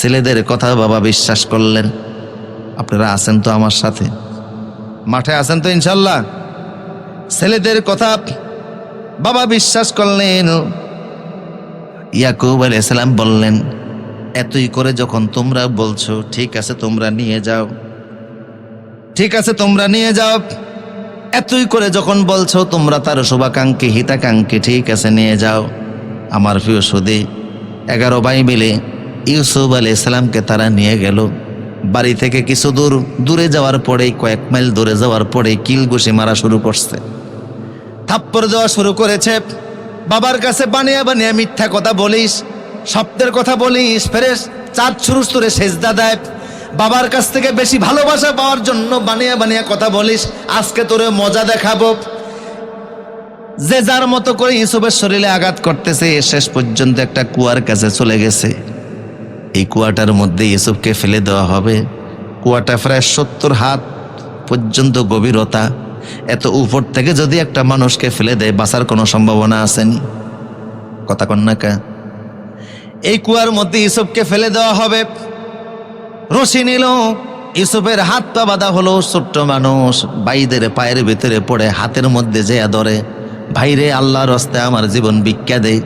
ছেলেদের কথা বাবা বিশ্বাস করলেন। আপনারা আছেন তো আমার সাথে? মাঠে আছেন তো ইনশাল্লাহ? ছেলেদের কথা বাবা বিশ্বাস করলেন। ইয়াকুব আলাইসালাম বললেন, এতই করে যখন তোমরা বলছো, ঠিক আছে, তোমরা নিয়ে যাও। ঠিক আছে, তোমরা নিয়ে যাও। এতই করে যখন বলছো, তোমরা তার শুভাকাঙ্ক্ষী, হিতাকাঙ্ক্ষী, ঠিক আছে, নিয়ে যাও। আমার প্রিয় সুদে, এগারো ভাই মিলে ইউসুফ আলি ইসলামকে তারা নিয়ে গেল। বাড়ি থেকে কিছু দূর, দূরে যাওয়ার পরেই, কয়েক মাইল দূরে যাওয়ার পরেই কিল ঘুষি মারা শুরু করছে। থাপ্পড় দেওয়া শুরু করেছে, বাবার কাছে বানিয়ে বানিয়ে মিথ্যা কথা বলিস, শব্দের কথা বলিস ফেরেস চাঁদ ছুরুস তোরে সেজদা দেয়। বাবার কাছ থেকে বেশি ভালোবাসা পাওয়ার জন্য বানিয়ে বানিয়ে কথা বলিস, আজকে তোরে মজা দেখাবো। যে যার মতো করে ইসুফের শরীরে আঘাত করতেছে শেষ পর্যন্ত একটা কুয়ার কাছে চলে গেছে। এই কুয়াটার মধ্যে ইসুফকে ফেলে দেওয়া হবে। কুয়াটা প্রায় সত্তর হাত পর্যন্ত গভীরতা। এত উপর থেকে যদি একটা মানুষকে ফেলে দেয়, বাঁচার কোনো সম্ভাবনা আসেনি কথা কন্যাকা, এই কুয়ার মধ্যে ইসুফকে ফেলে দেওয়া হবে। রশি নিল ইসুফের হাত পা বাঁধা হলো ছোট্ট মানুষ। বাইদের পায়ের ভিতরে পড়ে হাতের মধ্যে যে ধরে ভাইরে, আল্লাহর হস্তে আমার জীবন ভিক্ষা দেয়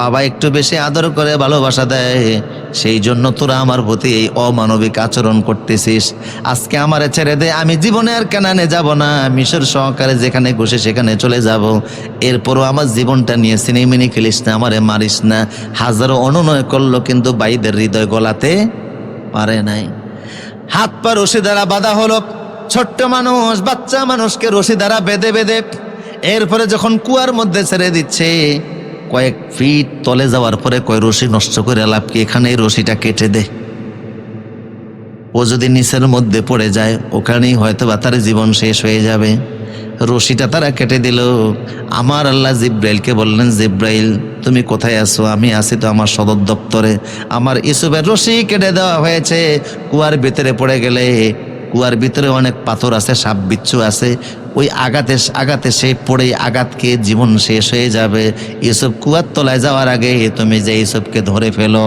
বাবা একটু বেশি আদর করে, ভালোবাসা দেয়। সেই জন্য তোরা আমার প্রতি এই অমানবিক আচরণ করতেছিস। আজকে আমার ছেড়ে দে, আমি জীবনে আর কেনানে যাব না। মিশর সহকারে যেখানে বসে সেখানে চলে যাব। এরপরও আমার জীবনটা নিয়ে সিনেমিনি খেলিস না, আমারে মারিস না। হাজারো অনুনয় করল, কিন্তু বাইদের হৃদয় গলাতে পারে নাই। হাত পা রশি দ্বারা বাঁধা হলো, ছোট্ট মানুষ, বাচ্চা মানুষকে রশি দ্বারা বেঁধে বেঁধে। এরপরে যখন কুয়ার মধ্যে ছেড়ে দিচ্ছে কয়েক ফিট তলে যাওয়ার পরে কয় রশি নষ্ট করে লাভ কি? এখানে রশিটা কেটে দে। ও যদি নিচের মধ্যে পড়ে যায়, ওখানেই হয়তো বা তার জীবন শেষ হয়ে যাবে। রশিটা তারা কেটে দিল। আমার আল্লাহ জিব্রাইলকে বললেন, জিব্রাইল, তুমি কোথায় আছো? আমি আছি তো আমার সদর দপ্তরে। আমার ইসুফের রশি কেটে দেওয়া হয়েছে। কুয়ার ভিতরে পড়ে গেলে কুয়ার ভিতরে অনেক পাথর আছে সাপ বিচ্ছু আছে। ওই আঘাতে আঘাতে সে পড়ে আঘাতকে জীবন শেষ হয়ে যাবে। এসব কুয়ার তলায় যাওয়ার আগে তুমি যে এসবকে ধরে ফেলো।